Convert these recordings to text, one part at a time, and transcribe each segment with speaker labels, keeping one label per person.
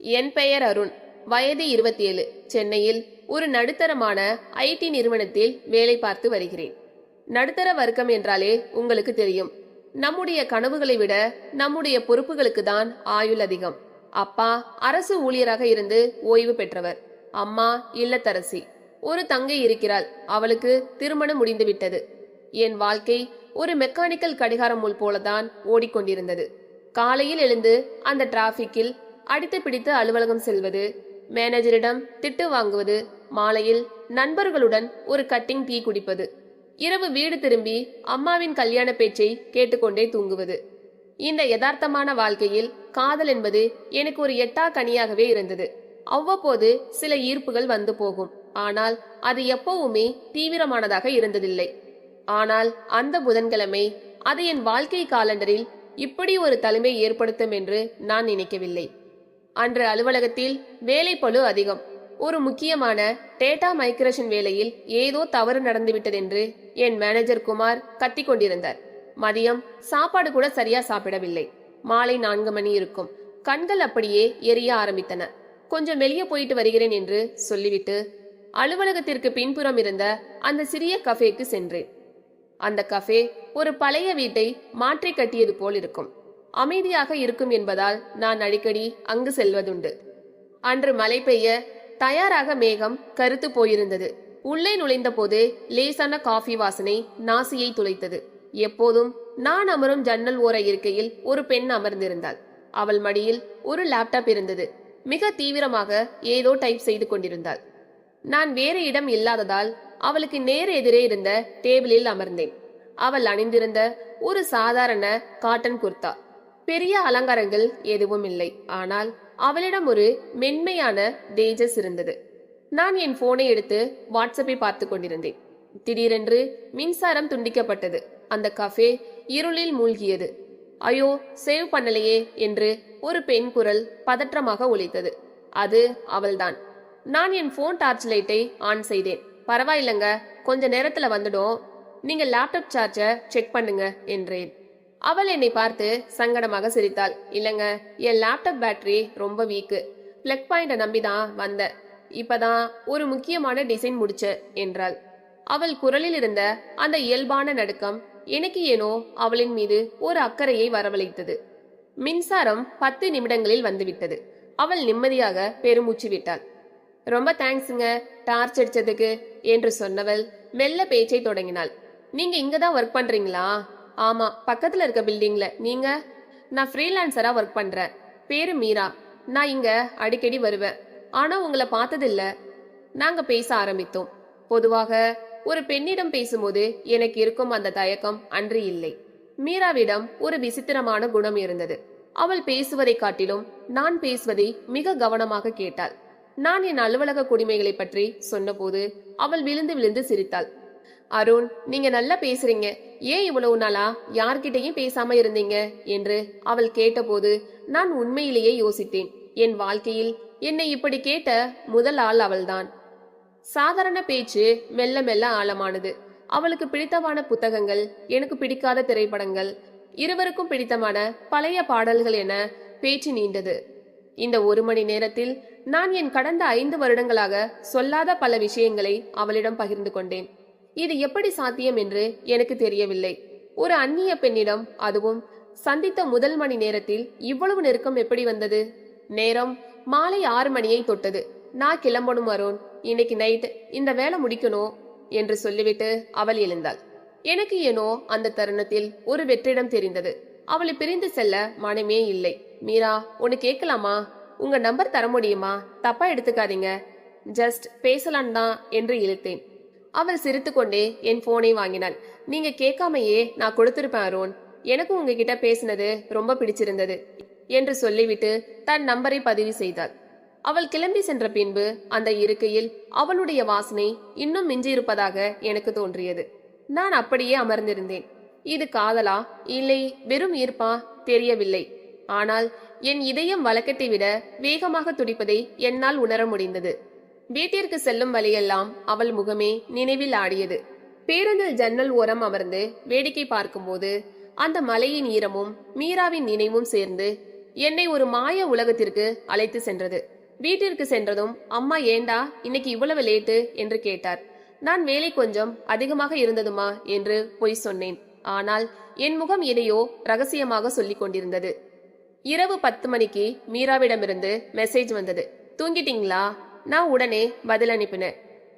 Speaker 1: என் பெயர் அருண். வயது இருபத்தி ஏழு சென்னையில் ஒரு நடுத்தரமான ஐடி நிறுவனத்தில் வேலை பார்த்து வருகிறேன். நடுத்தர வர்க்கம் என்றாலே உங்களுக்கு தெரியும். நம்முடைய கனவுகளை விட நம்முடைய பொறுப்புகளுக்கு தான் ஆயுள் அதிகம். அப்பா அரசு ஊழியராக இருந்து ஓய்வு பெற்றவர். அம்மா இல்லத்தரசி. ஒரு தங்கை இருக்கிறாள். அவளுக்கு திருமணம் முடிந்துவிட்டது. என் வாழ்க்கை ஒரு மெக்கானிக்கல் கடிகாரம் முள் போலதான் ஓடிக்கொண்டிருந்தது. காலையில் எழுந்து அந்த டிராபிக்கில் அடித்து பிடித்து அலுவலகம் செல்வது. மேனேஜரிடம் திட்டு வாங்குவது. மாலையில் நண்பர்களுடன் ஒரு கட்டிங் டீ குடிப்பது. இரவு வீடு திரும்பி அம்மாவின் கல்யாண பேச்சை கேட்டுக்கொண்டே தூங்குவது. இந்த யதார்த்தமான வாழ்க்கையில் காதல் என்பது எனக்கு ஒரு எட்டா கனியாகவே இருந்தது. அவ்வப்போது சில ஈர்ப்புகள் வந்து போகும். ஆனால் அது எப்பவுமே தீவிரமானதாக இருந்ததில்லை. ஆனால் அந்த புதன்கிழமை அது என் வாழ்க்கை காலண்டரில் இப்படி ஒரு தலைமை ஏற்படுத்தும் என்று நான் நினைக்கவில்லை. அன்று அலுவலகத்தில் வேலை பழு அதிகம். ஒரு முக்கியமான டேட்டா மைக்ரேஷன் வேலையில் ஏதோ தவறு நடந்துவிட்டதென்று என் மேனேஜர் குமார் கத்திக் கொண்டிருந்தார். மதியம் சாப்பாடு கூட சரியா சாப்பிடவில்லை. மாலை நான்கு மணி இருக்கும். கண்கள் அப்படியே எரிய ஆரம்பித்தன. கொஞ்சம் வெளியே போயிட்டு வருகிறேன் என்று சொல்லிவிட்டு அலுவலகத்திற்கு பின்புறம் இருந்த அந்த சிறிய கஃபேக்கு சென்றேன். அந்த கஃபே ஒரு பழைய வீட்டை மாற்றி கட்டியது போல் இருக்கும். அமைதியாக இருக்கும் என்பதால் நான் அடிக்கடி அங்கு செல்வதுண்டு. அன்று மழை பெய்ய தயாராக மேகம் கருத்து போயிருந்தது. உள்ளே நுழைந்த போது லேசான காஃபி வாசனை நாசியை துளைத்தது. எப்போதும் நான் அமரும் ஜன்னல் ஓர இருக்கையில் ஒரு பெண் அமர்ந்திருந்தாள். அவள் மடியில் ஒரு லேப்டாப் இருந்தது. மிக தீவிரமாக ஏதோ டைப் செய்து கொண்டிருந்தாள். நான் வேறு இடம் இல்லாததால் அவளுக்கு நேர் எதிரே இருந்த டேபிளில் அமர்ந்தேன். அவள் அணிந்திருந்த ஒரு சாதாரண காட்டன் குர்தா பெரிய அலங்காரங்கள் எதுவும் இல்லை. ஆனால் அவளிடம் ஒரு மென்மையான தேஜஸ் இருந்தது. நான் என் போனை எடுத்து வாட்ஸ்அப்பை பார்த்து கொண்டிருந்தேன். திடீரென்று மின்சாரம் துண்டிக்கப்பட்டது. அந்த கஃபே இருளில் மூழ்கியது. ஐயோ சேவ் பண்ணலையே என்று ஒரு பெண் குரல் பதற்றமாக ஒலித்தது. அது அவள்தான். நான் என் போன் டார்ச் லைட்டை ஆன் செய்தேன். பரவாயில்லைங்க கொஞ்ச நேரத்துல வந்துடும். நீங்க லேப்டாப் சார்ஜை செக் பண்ணுங்க என்றேன். அவள் என்னை பார்த்து சங்கடமாக சிரித்தாள். இல்லைங்க என் லேப்டாப் பேட்டரி ரொம்ப வீக்கு பிளக் பாயிண்ட நம்பி தான் வந்தேன். இப்பதான் ஒரு முக்கியமான டிசைன் முடிச்ச என்றாள். அவள் குரலில் இருந்த அந்த இயல்பான நடுக்கம் எனக்கு ஏனோ அவளின் மீது ஒரு அக்கறையை வரவழைத்தது. மின்சாரம் பத்து நிமிடங்களில் வந்துவிட்டது. அவள் நிம்மதியாக பெருமூச்சு விட்டாள். ரொம்ப தேங்க்ஸுங்க டார்ச் அடிச்சதுக்கு என்று சொன்னவள் மெல்ல பேச்சை தொடங்கினாள். நீங்க இங்கதான் ஒர்க் பண்றீங்களா? ஆமா பக்கத்துல இருக்க பில்டிங்ல நீங்க? நான் ஃப்ரீலான்சரா ஒர்க் பண்றேன். பேரு மீரா. நான் இங்க அடிக்கடி வருவேன். ஆனா உங்களை பார்த்ததில்ல. நாங்க பேச ஆரம்பித்தோம். பொதுவாக ஒரு பெண்ணிடம் பேசும்போது எனக்கு இருக்கும் அந்த தயக்கம் அன்று இல்லை. மீராவிடம் ஒரு விசித்திரமான குணம் இருந்தது. அவள் பேசுவதை காட்டிலும் நான் பேசுவதை மிக கவனமாக கேட்டாள். நான் என் அலுவலக குடிமைகளை பற்றி சொன்னபோது அவள் விழுந்து விழுந்து சிரித்தாள். அருண் நீங்க நல்லா பேசுறீங்க. ஏன் இவ்வளவு நாளா யார்கிட்டயும் பேசாம இருந்தீங்க? என்று அவள் கேட்டபோது நான் உண்மையிலேயே யோசித்தேன். என் வாழ்க்கையில் என்னை இப்படி கேட்ட முதல் ஆள் அவள்தான். சாதாரண பேச்சு மெல்ல மெல்ல ஆழமானது. அவளுக்கு பிடித்தமான புத்தகங்கள் எனக்கு பிடிக்காத திரைப்படங்கள் இருவருக்கும் பிடித்தமான பழைய பாடல்கள் என பேச்சு நீண்டது. இந்த ஒரு மணி நேரத்தில் நான் என் கடந்த ஐந்து வருடங்களாக சொல்லாத பல விஷயங்களை அவளிடம் பகிர்ந்து கொண்டேன். இது எப்படி சாத்தியம் என்று எனக்கு தெரியவில்லை. ஒரு அந்நிய பெண்ணிடம் அதுவும் சந்தித்த முதல் மணி நேரத்தில் இவ்வளவு நெருக்கம் எப்படி வந்தது? நேரம் மாலை ஆறு மணியை தொட்டது. நான் கிளம்பணும் அருண். இன்னைக்கு நைட் இந்த வேலை முடிக்கணும் என்று சொல்லிவிட்டு அவள் எழுந்தாள். எனக்கு ஏனோ அந்த தருணத்தில் ஒரு வெற்றிடம் தெரிந்தது. அவளை பிரிந்து செல்ல மனமே இல்லை. மீரா ஒன்னு கேட்கலாமா? உங்க நம்பர் தர முடியுமா? தப்பா எடுத்துக்காதீங்க. ஜஸ்ட் பேசலான் தான் என்று இழுத்தேன். அவள் சிரித்துக்கொண்டே என் போனை வாங்கினாள். நீங்க கேட்காமையே நான் கொடுத்திருப்பேன் அருண். எனக்கு உங்ககிட்ட பேசினது ரொம்ப பிடிச்சிருந்தது என்று சொல்லிவிட்டு தன் நம்பரை பதிவு செய்தாள். அவள் கிளம்பி சென்ற பின்பு அந்த இருக்கையில் அவளுடைய வாசனை இன்னும் மிஞ்சியிருப்பதாக எனக்கு தோன்றியது. நான் அப்படியே அமர்ந்திருந்தேன். இது காதலா? இல்லை வெறும் ஈர்ப்பா? தெரியவில்லை. ஆனால் என் இதயம் வழக்கத்தை விட வேகமாக துடிப்பதை என்னால் உணர முடிந்தது. வீட்டிற்கு செல்லும் வழியெல்லாம் அவள் முகமே நினைவில் ஆடியது. பேருந்தில் ஜன்னல் ஓரம் அமர்ந்து வேடிக்கை பார்க்கும்போது அந்த மலையின் ஈரமும் மீராவின் நினைவும் சேர்ந்து என்னை ஒரு மாய உலகத்திற்கு அழைத்து சென்றது. வீட்டிற்கு சென்றதும் அம்மா ஏண்டா? இன்னைக்கு இவ்வளவு லேட்டு? என்று கேட்டார். நான் வேலை கொஞ்சம் அதிகமாக இருந்ததுமா? என்று பொய் சொன்னேன். ஆனால் என் முகம் எதையோ ரகசியமாக சொல்லிக் கொண்டிருந்தது. இரவு பத்து மணிக்கு மீராவிடமிருந்து மெசேஜ் வந்தது. தூங்கிட்டீங்களா? நான் உடனே பதில் அனுப்பினேன்.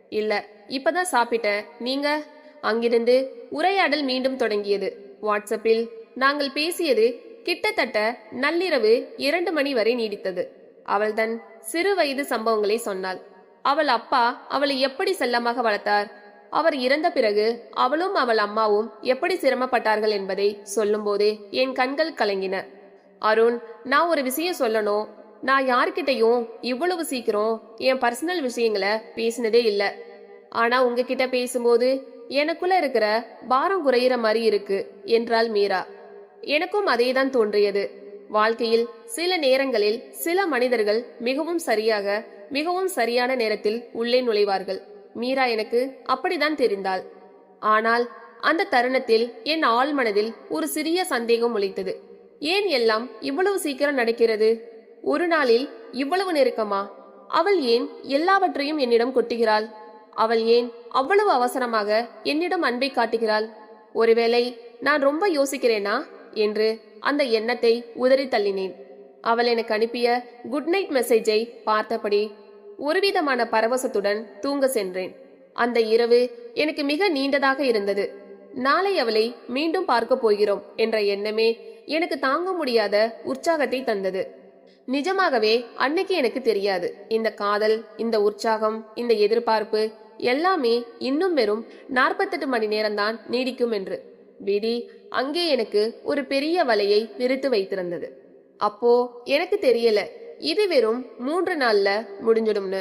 Speaker 1: இல்ல இப்பதான் சாப்பிட்டேன். நீங்க? அங்கிருந்து உரையாடல் மீண்டும் தொடங்கியது. வாட்ஸ்அப்பில் நாங்கள் பேசியது கிட்டத்தட்ட நள்ளிரவு இரண்டு மணி வரை நீடித்தது. அவள் தன் சிறு வயது சம்பவங்களை சொன்னாள். அவள் அப்பா அவளை எப்படி செல்லமாக வளர்த்தார்? அவர் இறந்த பிறகு அவளும் அவள் அம்மாவும் எப்படி சிரமப்பட்டார்கள் என்பதை சொல்லும்போதே என் கண்கள் கலங்கின. அருண் நான் ஒரு விஷயம் சொல்லணும். நான் யார்கிட்டயும் இவ்வளவு சீக்கிரம் என் பர்சனல் விஷயங்களை பேசினதே இல்ல. ஆனா உங்ககிட்ட பேசும்போது எனக்குள்ள இருக்கிற பாரம் குறையிற மாதிரி இருக்கு என்றாள் மீரா. எனக்கும் அதேதான் தோன்றியது. வாழ்க்கையில் சில நேரங்களில் சில மனிதர்கள் மிகவும் சரியாக மிகவும் சரியான நேரத்தில் உள்ளே நுழைவார்கள். மீரா எனக்கு அப்படிதான் தெரிந்தாள். ஆனால் அந்த தருணத்தில் என் ஆழ்மனதில் ஒரு சிறிய சந்தேகம் முளைத்தது ஏன் எல்லாம் இவ்வளவு சீக்கிரம் நடக்கிறது? ஒரு நாளில் இவ்வளவு நெருக்கமா? அவள் ஏன் எல்லாவற்றையும் என்னிடம் கொட்டுகிறாள்? அவள் ஏன் அவ்வளவு அவசரமாக என்னிடம் அன்பை காட்டுகிறாள்? ஒருவேளை நான் ரொம்ப யோசிக்கிறேனா? என்று அந்த எண்ணத்தை உதறி தள்ளினேன். அவள் எனக்கு அனுப்பிய குட் நைட் மெசேஜை பார்த்தபடி ஒருவிதமான பரவசத்துடன் தூங்க சென்றேன். அந்த இரவு எனக்கு மிக நீண்டதாக இருந்தது. நாளை அவளை மீண்டும் பார்க்க போகிறோம் என்ற எண்ணமே எனக்கு தாங்க முடியாத உற்சாகத்தை தந்தது. நிஜமாகவே அன்னைக்கு எனக்கு தெரியாது. இந்த காதல் இந்த உற்சாகம் இந்த எதிர்பார்ப்பு எல்லாமே இன்னும் வெறும் நாற்பத்தெட்டு மணி நேரம்தான் நீடிக்கும் என்று. விதி அங்கே எனக்கு ஒரு பெரிய வலையை விரித்து வைத்திருந்தது. அப்போ எனக்கு தெரியல இது வெறும் மூன்று நாள்ல முடிஞ்சிடும்னு.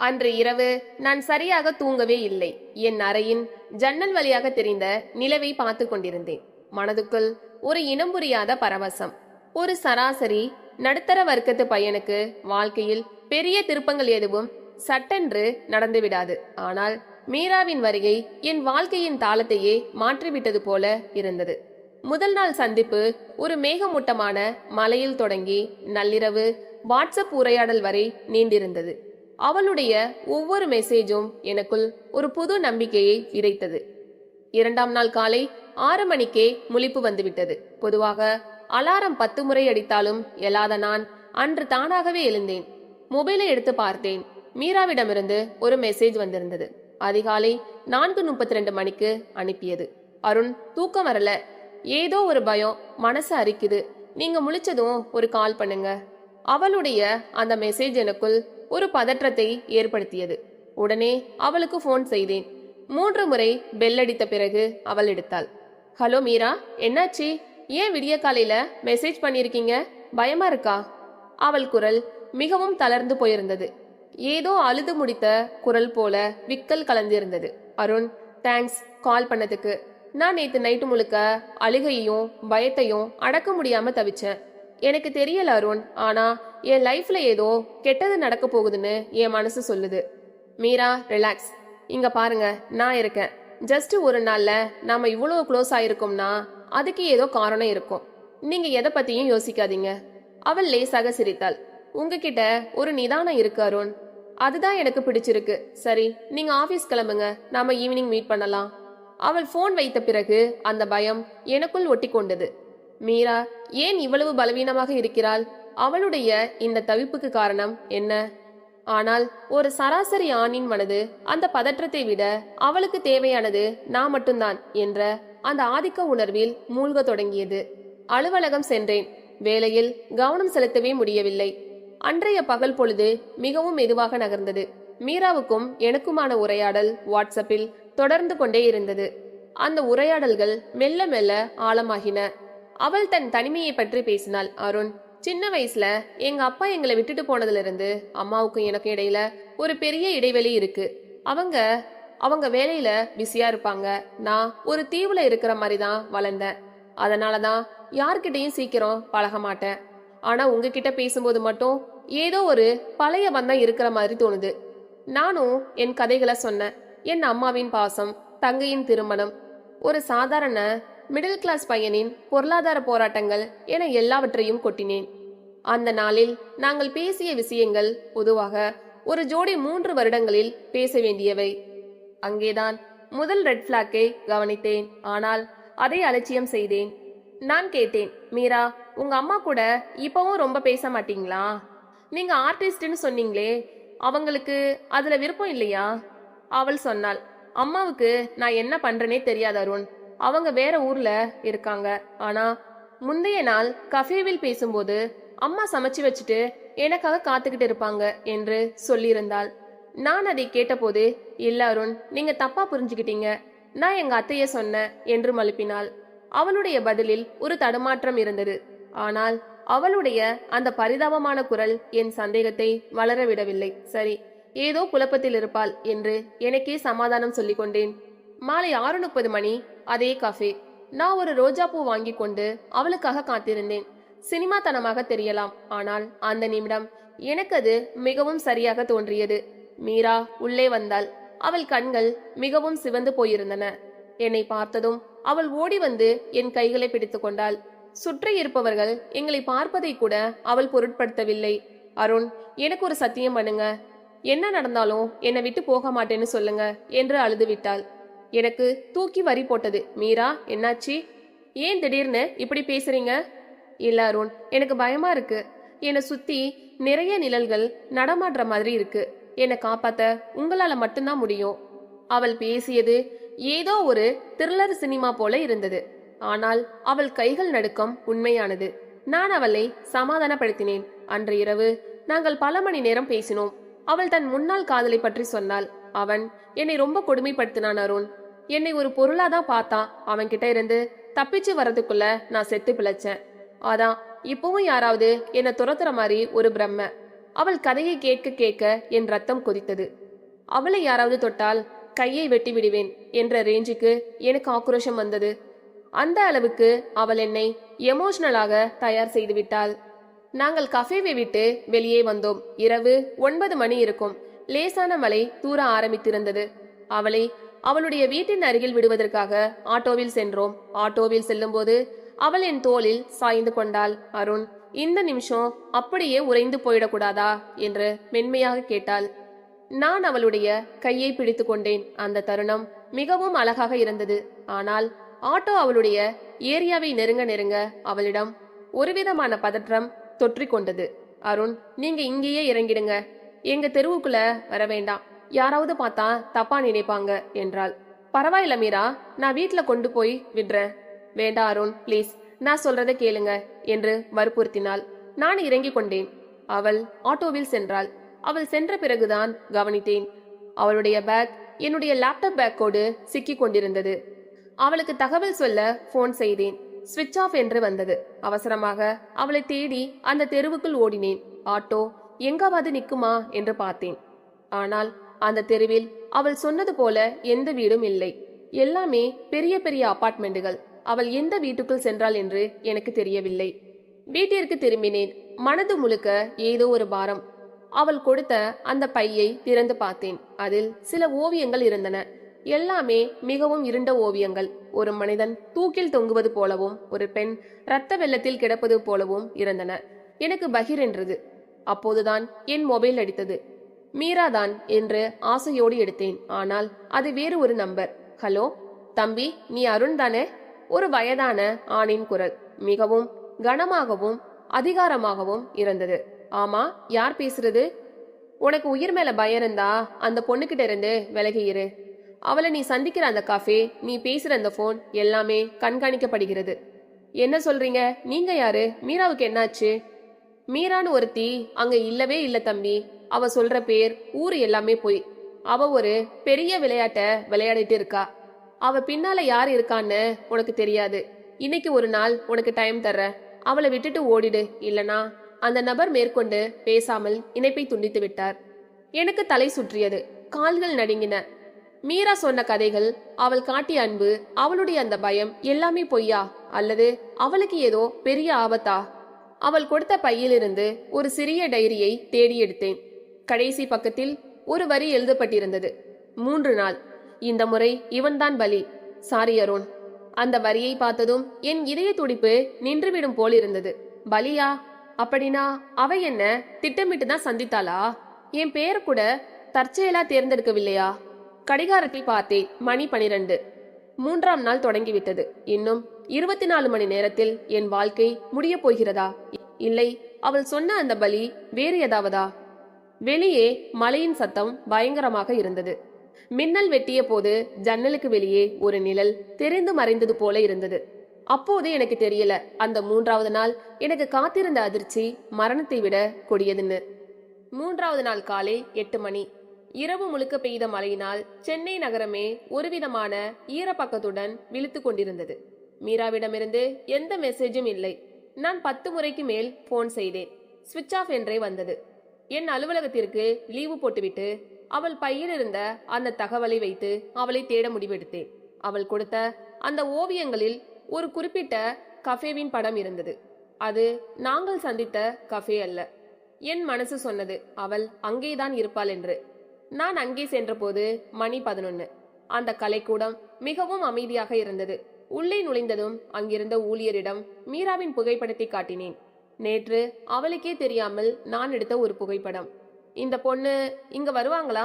Speaker 1: அன்று இரவு நான் சரியாக தூங்கவே இல்லை. என் அறையின் ஜன்னல் வழியாக தெரிந்த நிலவை பார்த்து கொண்டிருந்தேன். மனதுக்குள் ஒரு இனம் புரியாத பரவசம் ஒரு சராசரி நடுத்தர வர்க்கத்து பையனுக்கு வாழ்க்கையில் பெரிய திருப்பங்கள் எதுவும் சட்டென்று நடந்துவிடாது. ஆனால் மீராவின் வருகை என் வாழ்க்கையின் தாளத்தையே மாற்றிவிட்டது போல இருந்தது. முதல் நாள் சந்திப்பு ஒரு மேகமூட்டமான மலையில் தொடங்கி நள்ளிரவு வாட்ஸ்அப் உரையாடல் வரை நீண்டிருந்தது. அவளுடைய ஒவ்வொரு மெசேஜும் எனக்குள் ஒரு புது நம்பிக்கையை விதைத்தது இரண்டாம் நாள் காலை ஆறு மணிக்கே முழிப்பு வந்துவிட்டது. பொதுவாக அலாரம் பத்து முறை அடித்தாலும் எழாத நான் அன்று தானாகவே எழுந்தேன். மொபைலை எடுத்து பார்த்தேன். மீராவிடமிருந்து ஒரு மெசேஜ் வந்திருந்தது. அதிகாலை நான்கு முப்பத்தி ரெண்டு மணிக்கு அனுப்பியது. அருண் தூக்கம் வரல. ஏதோ ஒரு பயம் மனசு அரிக்குது. நீங்க முழிச்சதும் ஒரு கால் பண்ணுங்க. அவளுடைய அந்த மெசேஜ் எனக்குள் ஒரு பதற்றத்தை ஏற்படுத்தியது. உடனே அவளுக்கு ஃபோன் செய்தேன். மூன்று முறை பெல் அடித்த பிறகு அவள் எடுத்தாள். ஹலோ மீரா என்னாச்சு? ஏன் விடிய காலையில மெசேஜ் பண்ணியிருக்கீங்க? பயமா இருக்கா? அவள் குரல் மிகவும் தளர்ந்து போயிருந்தது. ஏதோ அழுது முடித்த குரல் போல விக்கல் கலந்திருந்தது. அருண் தேங்க்ஸ் கால் பண்ணதுக்கு. நான் நேத்து நைட்டு முழுக்க அழுகையையும் பயத்தையும் அடக்க முடியாம தவிச்சேன். எனக்கு தெரியல அருண் ஆனா என் லைஃப்ல ஏதோ கெட்டது நடக்க போகுதுன்னு என் மனசு சொல்லுது. மீரா ரிலாக்ஸ் இங்க பாருங்க நான் இருக்கேன். ஜஸ்ட் ஒரு நாள்ல நாம இவ்வளவு க்ளோஸ் ஆயிருக்கோம்னா அதுக்கு ஏதோ காரணம் இருக்கும். நீங்க எதை பத்தியும் யோசிக்காதீங்க. அவள் லேசாக சிரித்தாள். உங்ககிட்ட ஒரு நிதானம் இருக்கு அருண். அதுதான் எனக்கு பிடிச்சிருக்கு. சரி நீங்க ஆபீஸ் கிளம்புங்க. நாம ஈவினிங் மீட் பண்ணலாம். அவள் ஃபோன் வைத்த பிறகு அந்த பயம் எனக்குள் ஒட்டி கொண்டது. மீரா ஏன் இவ்வளவு பலவீனமாக இருக்கிறாள்? அவளுடைய இந்த தவிப்புக்கு காரணம் என்ன? ஆனால் ஒரு சராசரி ஆணின் மனது அந்த பதற்றத்தை விட அவளுக்கு தேவையானது நான் மட்டும்தான் என்ற அந்த ஆதிக்க உணர்வில் மூழ்க தொடங்கியது. அலுவலகம் சென்றேன். வேலையில் கவனம் செலுத்தவே முடியவில்லை. அன்றைய பகல் பொழுது மிகவும் மெதுவாக நகர்ந்தது. மீராவுக்கும் எனக்குமான உரையாடல் வாட்ஸ்அப்பில் தொடர்ந்து கொண்டே இருந்தது. அந்த உரையாடல்கள் மெல்ல மெல்ல ஆழமாகின. அவள் தன் தனிமையை பற்றி பேசினாள். அருண் சின்ன வயசுல எங்க அப்பா எங்களை விட்டுட்டு போனதுல இருந்து அம்மாவுக்கும் எனக்கும் இடையில ஒரு பெரிய இடைவெளி இருக்கு. அவங்க அவங்க வேலையில பிஸியா இருப்பாங்க. நான் ஒரு தீவுல இருக்கிற மாதிரி தான் வளர்ந்தேன். அதனாலதான் யார்கிட்டயும் சீக்கிரம் பழக மாட்டேன். ஆனா உங்ககிட்ட பேசும்போது மட்டும் ஏதோ ஒரு பழைய பந்தம் இருக்கிற மாதிரி தோணுது. நானும் என் கதைகளை சொன்னேன். என் அம்மாவின் பாசம் தங்கையின் திருமணம் ஒரு சாதாரண மிடில் கிளாஸ் பையனின் பொருளாதார போராட்டங்கள் என எல்லாவற்றையும் கொட்டினேன். அந்த நாளில் நாங்கள் பேசிய விஷயங்கள் பொதுவாக ஒரு ஜோடி மூன்று வருடங்களில் பேச வேண்டியவை. அங்கேதான் முதல் ரெட் பிளாக்கை கவனித்தேன். ஆனால் அதை அலட்சியம் செய்தேன். நான் கேட்டேன் மீரா உங்க அம்மா கூட இப்பவும் ரொம்ப பேச மாட்டீங்களா? நீங்க ஆர்டிஸ்ட்னு சொன்னீங்களே அவங்களுக்கு அதுல விருப்பம் இல்லையா? அவள் சொன்னாள் அம்மாவுக்கு நான் என்ன பண்றேனே தெரியாது அருண். அவங்க வேற ஊர்ல இருக்காங்க. ஆனா முந்தைய நாள் கஃபேவில் பேசும்போது அம்மா சமைச்சு வச்சுட்டு எனக்காக காத்துக்கிட்டு இருப்பாங்க என்று சொல்லியிருந்தாள். நான் அதை கேட்டபோது இல்ல அருண் நீங்க தப்பா புரிஞ்சுக்கிட்டீங்க. நான் எங்க அத்தைய சொன்னேன் என்று மழுப்பினாள். அவளுடைய பதிலில் ஒரு தடுமாற்றம் இருந்தது. ஆனால் அவளுடைய அந்த பரிதாபமான குரல் என் சந்தேகத்தை வளர விடவில்லை. சரி ஏதோ குழப்பத்தில் இருப்பாள் என்று எனக்கே சமாதானம் சொல்லிக் கொண்டேன். மாலை ஆறு முப்பது மணி அதே காஃபே நான் ஒரு ரோஜா பூ வாங்கி கொண்டு அவளுக்காக காத்திருந்தேன். சினிமாத்தனமாக தெரியலாம். ஆனால் அந்த நிமிடம் எனக்கு அது மிகவும் சரியாக தோன்றியது. மீரா உள்ளே வந்தாள். அவள் கண்கள் மிகவும் சிவந்து போயிருந்தன. என்னை பார்த்ததும் அவள் ஓடி வந்து என் கைகளை பிடித்துக் கொண்டாள். சுற்றி இருப்பவர்கள் எங்களை பார்ப்பதை கூட அவள் பொருட்படுத்தவில்லை. அருண் எனக்கு ஒரு சத்தியம் பண்ணுங்க. என்ன நடந்தாலும் என்னை விட்டு போக மாட்டேன்னு சொல்லுங்க என்று அழுது விட்டாள் எனக்கு தூக்கி வரி போட்டது. மீரா என்னாச்சு? ஏன் திடீர்னு இப்படி பேசுறீங்க? இல்ல அருண் எனக்கு பயமா இருக்கு. என்னை சுத்தி நிறைய நிழல்கள் நடமாடுற மாதிரி இருக்கு. என்னை காப்பாத்த உங்களால மட்டும்தான் முடியும். அவள் பேசியது ஏதோ ஒரு த்ரில்லர் சினிமா போல இருந்தது. ஆனால் அவள் கைகள் நடுக்கம் உண்மையானது. நான் அவளை சமாதானப்படுத்தினேன். அன்று இரவு நாங்கள் பல மணி நேரம் பேசினோம். அவள் தன் முன்னாள் காதலை பற்றி சொன்னாள். அவன் என்னை ரொம்ப கொடுமைப்படுத்தினான் அருண். என்னை ஒரு பொருளாதான் பார்த்தான் அவன் கிட்ட இருந்து தப்பிச்சு வரதுக்குள்ள நான் செத்து பிழைச்சேன். அதான் இப்பவும் யாராவது என்னை துரத்துற மாதிரி ஒரு பிரம்ம. அவள் கதையை கேட்க கேட்க என் ரத்தம் கொதித்தது. அவளை யாராவது தொட்டால் கையை வெட்டி விடுவேன் என்ற ரேஞ்சுக்கு எனக்கு ஆக்ரோஷம் வந்தது. அந்த அளவுக்கு அவள் என்னை எமோஷனலாக தயார் செய்து விட்டாள். நாங்கள் கஃபேவை விட்டு வெளியே வந்தோம். இரவு ஒன்பது மணி இருக்கும். லேசான மழை தூர ஆரம்பித்திருந்தது. அவளை அவளுடைய வீட்டின் அருகில் விடுவதற்காக ஆட்டோவில் சென்றோம். ஆட்டோவில் செல்லும்போது அவள் என் தோளில் சாய்ந்து கொண்டாள். அருண் இந்த நிமிஷம் அப்படியே உறைந்து போயிடக்கூடாதா? என்று மென்மையாக கேட்டாள். நான் அவளுடைய கையை பிடித்து கொண்டேன். அந்த தருணம் மிகவும் அழகாக இருந்தது. ஆனால் ஆட்டோ அவளுடைய ஏரியாவை நெருங்க நெருங்க அவளிடம் ஒருவிதமான பதற்றம் தொற்றிக் கொண்டது. அருண் நீங்க இங்கேயே இறங்கிடுங்க. எங்க தெருவுக்குள்ள வர வேண்டாம். யாராவது பார்த்தா தப்பா நினைப்பாங்க என்றாள். பரவாயில்ல மீரா நான் வீட்ல கொண்டு போய் விடுறேன். வேண்டாம் அருண் ப்ளீஸ். நான் சொல்றதை கேளுங்க என்று வற்புறுத்தினாள். நான் இறங்கிக் கொண்டேன். அவள் ஆட்டோவில் சென்றாள். அவள் சென்ற பிறகுதான் கவனித்தேன். அவளுடைய பேக் என்னுடைய லேப்டாப் பேக்கோடு சிக்கிக் கொண்டிருந்தது. அவளுக்கு தகவல் சொல்ல போன் செய்தேன். ஸ்விட்ச் ஆஃப் என்று வந்தது. அவசரமாக அவளை தேடி அந்த தெருவுக்குள் ஓடினேன். ஆட்டோ எங்காவது நிற்குமா என்று பார்த்தேன். ஆனால் அந்த தெருவில் அவள் சொன்னது போல எந்த வீடும் இல்லை. எல்லாமே பெரிய பெரிய அபார்ட்மெண்ட்டுகள் அவள் எந்த வீட்டுக்குள் சென்றாள் என்று எனக்கு தெரியவில்லை. வீட்டிற்கு திரும்பினேன். மனது முழுக்க ஏதோ ஒரு பாரம். அவள் கொடுத்த அந்த பையை திறந்து பார்த்தேன். அதில் சில ஓவியங்கள் இருந்தன. எல்லாமே மிகவும் இருண்ட ஓவியங்கள். ஒரு மனிதன் தூக்கில் தொங்குவது போலவும் ஒரு பெண் இரத்த வெள்ளத்தில் கிடப்பது போலவும் இருந்தன. எனக்கு பகிர் என்றது. அப்போதுதான் என் மொபைல் அடித்தது. மீராதான் என்று ஆசையோடு எடுத்தேன். ஆனால் அது வேறு ஒரு நம்பர். ஹலோ? தம்பி நீ அருண் தானே? ஒரு வயதான ஆணின் குரல். மிகவும் கனமாகவும் அதிகாரமாகவும் இருந்தது. ஆமா யார் பேசுறது? உனக்கு உயிர் மேல பயம் இருந்தா அந்த பொண்ணுகிட்ட இருந்து விலகி அவளை நீ சந்திக்கிற அந்த காஃபே நீ பேசுற அந்த போன் எல்லாமே கண்காணிக்கப்படுகிறது. என்ன சொல்றீங்க? நீங்க யாரு? மீராவுக்கு என்னாச்சு? மீரான்னு ஒருத்தி அங்க இல்லவே இல்ல தம்பி. அவ சொல்ற பேர் ஊரு எல்லாமே போய். அவ ஒரு பெரிய விளையாட்ட விளையாடிட்டு இருக்கா. அவ பின்னால யார் இருக்கான்னு உனக்கு தெரியாது. இன்னைக்கு ஒரு நாள் உனக்கு டைம் தர்ற. அவளை விட்டுட்டு ஓடிடு இல்லனா? அந்த நபர் மேற்கொண்டு பேசாமல் இணைப்பை துண்டித்து விட்டார். எனக்கு தலை சுற்றியது. கால்கள் நடுங்கின. மீரா சொன்ன கதைகள் அவள் காட்டிய அன்பு அவளுடைய அந்த பயம் எல்லாமே பொய்யா? அல்லது அவளுக்கு ஏதோ பெரிய ஆபத்தா? அவள் கொடுத்த பையிலிருந்து ஒரு சிறிய டைரியை தேடி எடுத்தேன். கடைசி பக்கத்தில் ஒரு வரி எழுதப்பட்டிருந்தது. மூன்று நாள். இந்த முறை இவன்தான் பலி. சாரி அருண். அந்த வரியை பார்த்ததும் என் இதய துடிப்பு நின்றுவிடும் போலிருந்தது பலியா? அப்படின்னா அவ என்ன திட்டமிட்டு தான் சந்தித்தாளா? என் பேரை கூட தற்செயலா தேர்ந்தெடுக்கவில்லையா? கடிகாரத்தில் பார்த்தேன் மணி பனிரெண்டு. மூன்றாம் நாள் தொடங்கிவிட்டது. இன்னும் இருபத்தி நாலு மணி நேரத்தில் என் வாழ்க்கை முடியப் போகிறதா? இல்லை அவள் சொன்ன அந்த பலி வேறு ஏதாவதா? வெளியே மலையின் சத்தம் பயங்கரமாக இருந்தது. மின்னல் வெட்டிய போது ஜன்னலுக்கு வெளியே ஒரு நிழல் தெரிந்து மறைந்தது போல இருந்தது. அப்போது எனக்கு தெரியல அந்த மூன்றாவது நாள் எனக்கு காத்திருந்த அதிர்ச்சி மரணத்தை விட கொடியதுன்னு. மூன்றாவது நாள் காலை எட்டு மணி. இரவு முழுக்க பெய்த மழையினால் சென்னை நகரமே ஒருவிதமான ஈரப்பக்கத்துடன் விழித்துக் கொண்டிருந்தது. மீராவிடமிருந்து எந்த மெசேஜும் இல்லை. நான் பத்து முறைக்கு மேல் போன் செய்தேன். சுவிட்ச் ஆஃப் என்றே வந்தது. என் அலுவலகத்திற்கு லீவு போட்டுவிட்டு அவள் பையில் இருந்த அந்த தகவலை வைத்து அவளை தேட முடிவெடுத்தேன். அவள் கொடுத்த அந்த ஓவியங்களில் ஒரு குறிப்பிட்ட கஃபேவின் படம் இருந்தது. அது நாங்கள் சந்தித்த கஃபே அல்ல. என் மனசு சொன்னது அவள் அங்கேதான் இருப்பாள் என்று. நான் அங்கே சென்றபோது மணி பதினொன்னு. அந்த கலைக்கூடம் மிகவும் அமைதியாக இருந்தது. உள்ளே நுழைந்ததும் அங்கிருந்த ஊழியரிடம் மீராவின் புகைப்படத்தை காட்டினேன். நேற்று அவளுக்கே தெரியாமல் நான் எடுத்த ஒரு புகைப்படம். இந்த பொண்ணு இங்க வருவாங்களா?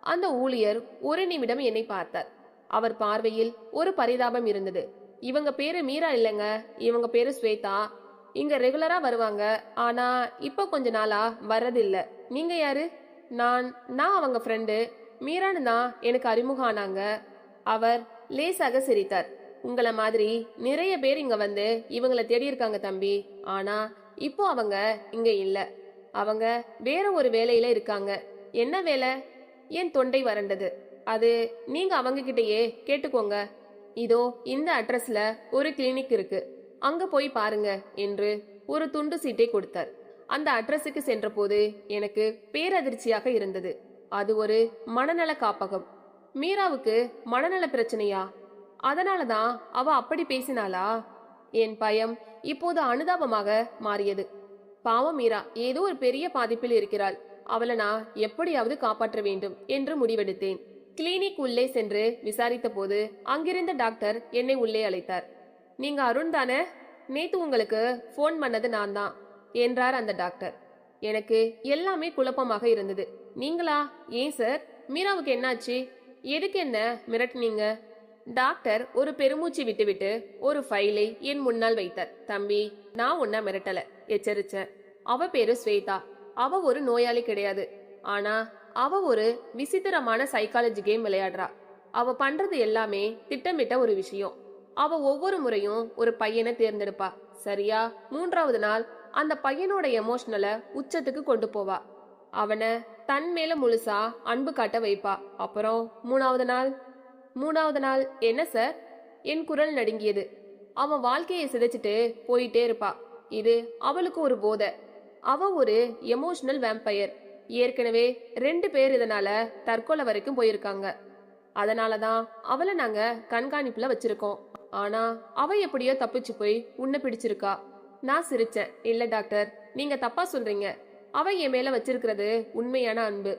Speaker 1: அந்த ஊழியர் ஒரு நிமிடம் என்னை பார்த்தார். அவர் பார்வையில் ஒரு பரிதாபம் இருந்தது. இவங்க பேரு மீரா இல்லைங்க. இவங்க பேரு ஸ்வேதா. இங்க ரெகுலரா வருவாங்க. ஆனா இப்ப கொஞ்ச நாளா வர்றதில்ல. நீங்க யாரு? நான் நான் அவங்க ஃப்ரெண்டு மீரான்னு தான் எனக்கு அறிமுகம் ஆனாங்க. அவர் லேசாக சிரித்தார். உங்களை மாதிரி நிறைய பேர் இங்க வந்து இவங்களை தேடி இருக்காங்க தம்பி. ஆனா இப்போ அவங்க இங்க இல்லை. அவங்க வேற ஒரு வேலையில இருக்காங்க. என்ன வேலை? என் தொண்டை வறண்டது. அது நீங்க அவங்க கிட்டயே கேட்டுக்கோங்க. இதோ இந்த அட்ரஸ்ல ஒரு கிளினிக் இருக்கு. அங்க போய் பாருங்க என்று ஒரு துண்டு சீட்டை கொடுத்தார். அந்த அட்ரஸுக்கு சென்றபோது எனக்கு பேரதிர்ச்சியாக இருந்தது. அது ஒரு மனநல காப்பகம். மீராவுக்கு மனநல பிரச்சனையா? அதனாலதான் அவ அப்படி பேசினாளா? என் பயம் இப்போது அனுதாபமாக மாறியது. பாவம் மீரா ஏதோ ஒரு பெரிய பாதிப்பில் இருக்கிறாள். அவளை நான் எப்படியாவது காப்பாற்ற வேண்டும் என்று முடிவெடுத்தேன். கிளினிக் உள்ளே சென்று விசாரித்த போது அங்கிருந்த டாக்டர் என்னை உள்ளே அழைத்தார். நீங்க அருண் தானே? நேத்து உங்களுக்கு ஃபோன் பண்ணது நான் தான் என்றார் அந்த டாக்டர். எனக்கு எல்லாமே குழப்பமாக இருந்தது. நீங்களா? ஏன் சார்? மீராவுக்கு என்னாச்சு? எதுக்கு என்ன மிரட்டுனீங்க? டாக்டர் ஒரு பெருமூச்சு விட்டுவிட்டு ஒரு ஃபைலை என் முன்னால் வைத்தார். தம்பி நான் உன்னை மிரட்டல. எச்சரிச்சேன் அவ பேரு ஸ்வேதா. அவ ஒரு நோயாளி கிடையாது. ஆனா அவ ஒரு விசித்திரமான சைக்காலஜி கேம் விளையாடுறா. அவ பண்றது எல்லாமே திட்டமிட்ட ஒரு விஷயம். அவ ஒவ்வொரு முறையும் ஒரு பையனை தேர்ந்தெடுப்பா. சரியா? மூன்றாவது நாள் அந்த பையனோட எமோஷனலை உச்சத்துக்கு கொண்டு போவா. அவனை தன் மேல முழுசா அன்பு காட்ட வைப்பா. அப்புறம் மூணாவது நாள்? மூணாவது நாள் என்ன சார்? என் குரல் நடுங்கியது. அவன் வாழ்க்கையை சிதைச்சிட்டு போயிட்டே இருப்பா. இது அவளுக்கு ஒரு போதை. அவ ஒரு எமோஷனல் வேம்பயர் ஏற்கனவே ரெண்டு பேர் இதனால தற்கொலை வரைக்கும் போயிருக்காங்க. அதனால தான் அவளை நாங்க கண்காணிப்புல வச்சிருக்கோம். ஆனா அவ எப்படியோ தப்பிச்சு போய் உன்னை பிடிச்சிருக்கா. நான் சிரிச்சேன். இல்ல டாக்டர். நீங்க தப்பா சொல்றீங்க. அவ என் மேல வச்சிருக்கிறது உண்மையான அன்பு.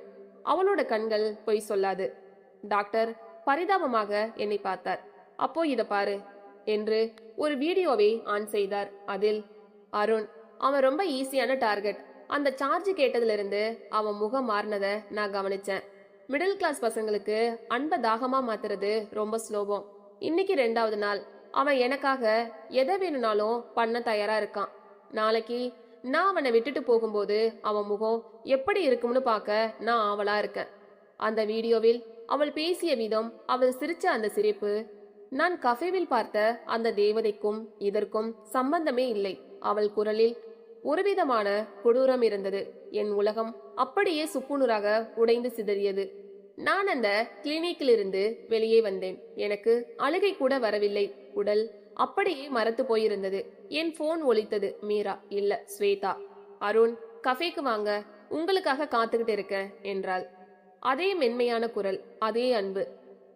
Speaker 1: அவளோட கண்கள் பொய் சொல்லாது. டாக்டர் பரிதாபமாக என்னை பார்த்தார். அப்போ இத பாரு என்று ஒரு வீடியோவை ஆன் செய்தார். அதில் அருண். அவன் ரொம்ப ஈஸியான டார்கெட். அந்த சார்ஜ் கேட்டதிலிருந்து அவன் முகம் மாறினத நான் கவனிச்சேன். மிடில் கிளாஸ் பசங்களுக்கு அன்பை தாகமா மாத்துறது ரொம்ப ஸ்லோபம் இன்னைக்கு ரெண்டாவது நாள். அவன் எனக்காக எதை வேணும்னாலும் பண்ண தயாரா இருக்கான். நாளைக்கு நான் அவனை விட்டுட்டு போகும்போது அவன் முகம் எப்படி இருக்கும்னு பார்க்க நான் ஆவலா இருக்கேன். அந்த வீடியோவில் அவள் பேசிய விதம் அவள் சிரிச்ச அந்த சிரிப்பு நான் கஃபேவில் பார்த்த அந்த தேவதைக்கும் இதற்கும் சம்பந்தமே இல்லை. அவள் குரலில் ஒருவிதமான கொடூரம் இருந்தது. என் உலகம் அப்படியே சுக்குநூறாக உடைந்து சிதறியது. நான் அந்த கிளினிக்கிலிருந்து வெளியே வந்தேன். எனக்கு அழுகை கூட வரவில்லை. உடல் அப்படியே மறத்து போயிருந்தது. என் போன் ஒலித்தது. மீரா இல்ல ஸ்வேதா. அருண் கஃபேக்கு வாங்க. உங்களுக்காக காத்துக்கிட்டு இருக்கேன் என்றாள். அதே மென்மையான குரல் அதே அன்பு.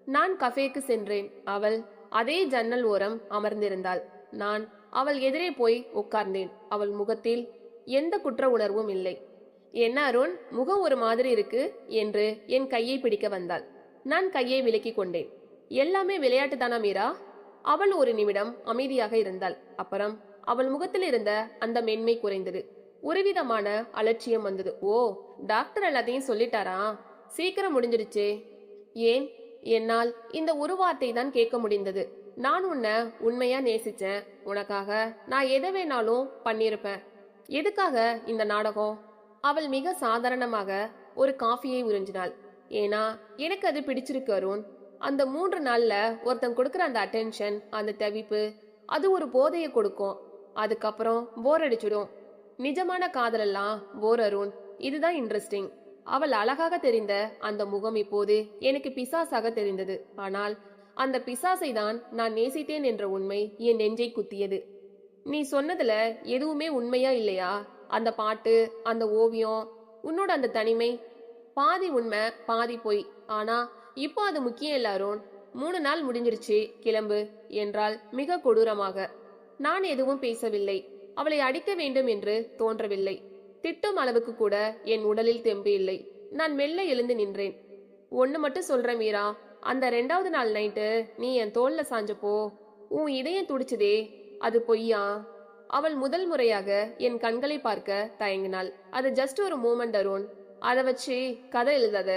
Speaker 1: நான் கஃபேக்கு சென்றேன். அவள் அதே ஜன்னல் ஓரம் அமர்ந்திருந்தாள். நான் அவள் எதிரே போய் உட்கார்ந்தேன். அவள் முகத்தில் எந்த குற்ற உணர்வும் இல்லை. என்ன அருண் முகம் ஒரு மாதிரி இருக்கு என்று என் கையை பிடிக்க வந்தாள். நான் கையை விலக்கி கொண்டேன். எல்லாமே விளையாட்டு தானா மீரா? அவள் ஒரு நிமிடம் அமைதியாக இருந்தாள். அப்புறம் அவள் முகத்தில் இருந்த அந்த மென்மை குறைந்தது. ஒருவிதமான அலட்சியம் வந்தது. ஓ டாக்டர் எல்லாத்தையும் சொல்லிட்டாரா? சீக்கிரம் முடிஞ்சிடுச்சே. ஏன்? என்னால் இந்த ஒரு வார்த்தை தான் கேட்க முடிந்தது. நான் உன்னை உண்மையா நேசிச்சேன். உனக்காக நான் எதை வேணாலும் பண்ணியிருப்பேன். எதுக்காக இந்த நாடகம்? அவள் மிக சாதாரணமாக ஒரு காஃபியை உறிஞ்சினாள். ஏன்னா எனக்கு அது பிடிச்சிருக்கு அருண். அந்த மூன்று நாள்ல ஒருத்தன் கொடுக்குற அந்த அட்டென்ஷன் அந்த தவிப்பு அது ஒரு போதையை கொடுக்கும். அதுக்கப்புறம் போர் அடிச்சிடும். நிஜமான காதலெல்லாம் போர் அருண். இதுதான் இன்ட்ரெஸ்டிங் அவள் அழகாக தெரிந்த அந்த முகம் இப்போது எனக்கு பிசாசாக தெரிந்தது. ஆனால் அந்த பிசாசை தான் நான் நேசித்தேன் என்ற உண்மை என் நெஞ்சை குத்தியது. நீ சொன்னதுல எதுவுமே உண்மையா இல்லையா? அந்த பாட்டு அந்த ஓவியம் உன்னோட அந்த தனிமை. பாதி உண்மை பாதி பொய். ஆனா இப்போ அது முக்கியம் எல்லாரும். மூணு நாள் முடிஞ்சிருச்சு கிளம்பு என்றால் மிக கொடூரமாக. நான் எதுவும் பேசவில்லை. அவளை அடிக்க வேண்டும் என்று தோன்றவில்லை. திட்டும் அளவுக்கு கூட என் உடலில் தெம்பு இல்லை. நான் மெல்ல எழுந்து நின்றேன். ஒன்னு மட்டும் சொல்றேன் மீரா. அந்த ரெண்டாவது நாள் நைட்டு நீ என் தோல்ல சாஞ்சப்போ உன் இதயம் துடிச்சதே அது பொய்யா? அவள் முதல் முறையாக என் கண்களை பார்க்க தயங்கினாள். அது ஜஸ்ட் ஒரு மூமெண்ட் அருண். அதை வச்சு கதை எழுதாத.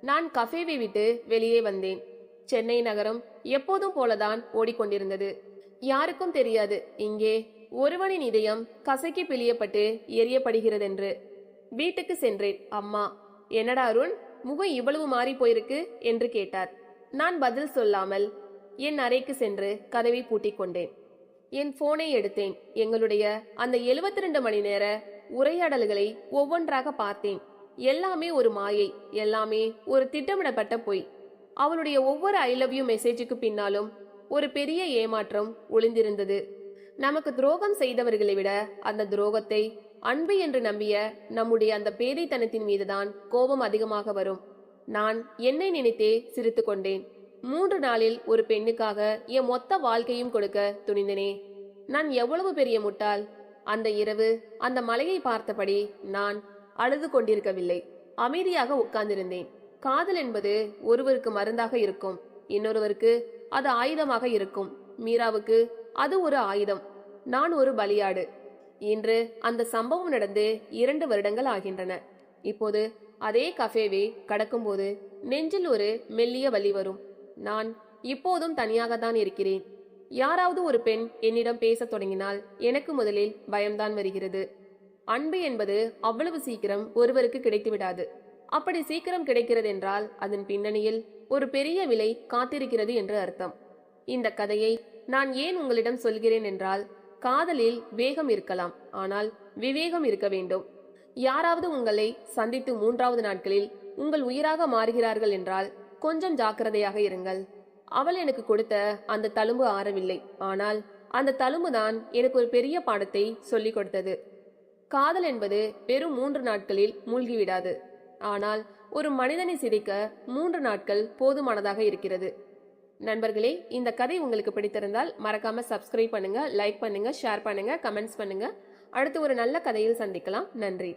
Speaker 1: நான் கஃபேவை விட்டு வெளியே வந்தேன். சென்னை நகரம் எப்போதும் போலதான் ஓடிக்கொண்டிருந்தது. யாருக்கும் தெரியாது இங்கே ஒருவனின் இதயம் கசக்கி பிழியப்பட்டு எரியப்படுகிறதென்று. வீட்டுக்கு சென்றேன் அம்மா. என்னடா அருண் முகம் இவ்வளவு மாறி போயிருக்கு? என்று கேட்டார். நான் பதில் சொல்லாமல் என் அறைக்கு சென்று கதவை பூட்டிக் கொண்டேன் என் போனை எடுத்தேன். எங்களுடைய அந்த 72 ரெண்டு மணி நேர உரையாடல்களை ஒவ்வொன்றாக பார்த்தேன். எல்லாமே ஒரு மாயை எல்லாமே ஒரு திட்டமிடப்பட்ட பொய். அவளுடைய ஒவ்வொரு ஐ லவ் யூ மெசேஜுக்கு பின்னாலும் ஒரு பெரிய ஏமாற்றம் ஒளிந்திருந்தது. நமக்கு துரோகம் செய்தவர்களை விட அந்த துரோகத்தை அன்பு என்று நம்பிய நம்முடைய அந்த பேதைத்தனத்தின் மீதுதான் கோபம் அதிகமாக வரும். நான் என்னை நினைத்தே சிரித்து கொண்டேன் மூன்று நாளில் ஒரு பெண்ணுக்காக என் மொத்த வாழ்க்கையும் கொடுக்க துணிந்தனே. நான் எவ்வளவு பெரிய முட்டாள். அந்த இரவு அந்த மலையை பார்த்தபடி நான் அழுது கொண்டிருக்கவில்லை. அமைதியாக உட்கார்ந்திருந்தேன். காதல் என்பது ஒருவருக்கு மருந்தாக இருக்கும். இன்னொருவருக்கு அது ஆயுதமாக இருக்கும். மீராவுக்கு அது ஒரு ஆயுதம். நான் ஒரு பலியாடு. இன்று அந்த சம்பவம் நடந்து இரண்டு வருடங்கள் ஆகின்றன. இப்போது அதே கஃபேவை கடக்கும்போது நெஞ்சில் ஒரு மெல்லிய வலி வரும். நான் இப்போதும் தனியாக தான் இருக்கிறேன். யாராவது ஒரு பெண் என்னிடம் பேசத் தொடங்கினால் எனக்கு முதலில் பயம்தான் வருகிறது. அன்பு என்பது அவ்வளவு சீக்கிரம் ஒருவருக்கு கிடைத்து விடாது அப்படி சீக்கிரம் கிடைக்கிறது என்றால் அதன் பின்னணியில் ஒரு பெரிய விலை காத்திருக்கிறது என்று அர்த்தம். இந்த கதையை நான் ஏன் உங்களிடம் சொல்கிறேன் என்றால் காதலில் வேகம் இருக்கலாம் ஆனால் விவேகம் இருக்க வேண்டும். யாராவது உங்களை சந்தித்து மூன்றாவது நாட்களில் உங்கள் உயிராக மாறுகிறார்கள் என்றால் கொஞ்சம் ஜாக்கிரதையாக இருங்கள். அவள் எனக்கு கொடுத்த அந்த தழும்பு ஆறவில்லை. ஆனால் அந்த தழும்பு தான் எனக்கு ஒரு பெரிய பாடத்தை சொல்லிக் கொடுத்தது. காதல் என்பது வெறும் மூன்று நாட்களில் மூழ்கிவிடாது. ஆனால் ஒரு மனிதனை சிதைக்க மூன்று நாட்கள் போதுமானதாக இருக்கிறது. நண்பர்களே இந்த கதை உங்களுக்கு பிடித்திருந்தால் மறக்காம சப்ஸ்கிரைப் பண்ணுங்க லைக் பண்ணுங்க ஷேர் பண்ணுங்க கமெண்ட்ஸ் பண்ணுங்க. அடுத்து ஒரு நல்ல கதையில் சந்திக்கலாம். நன்றி.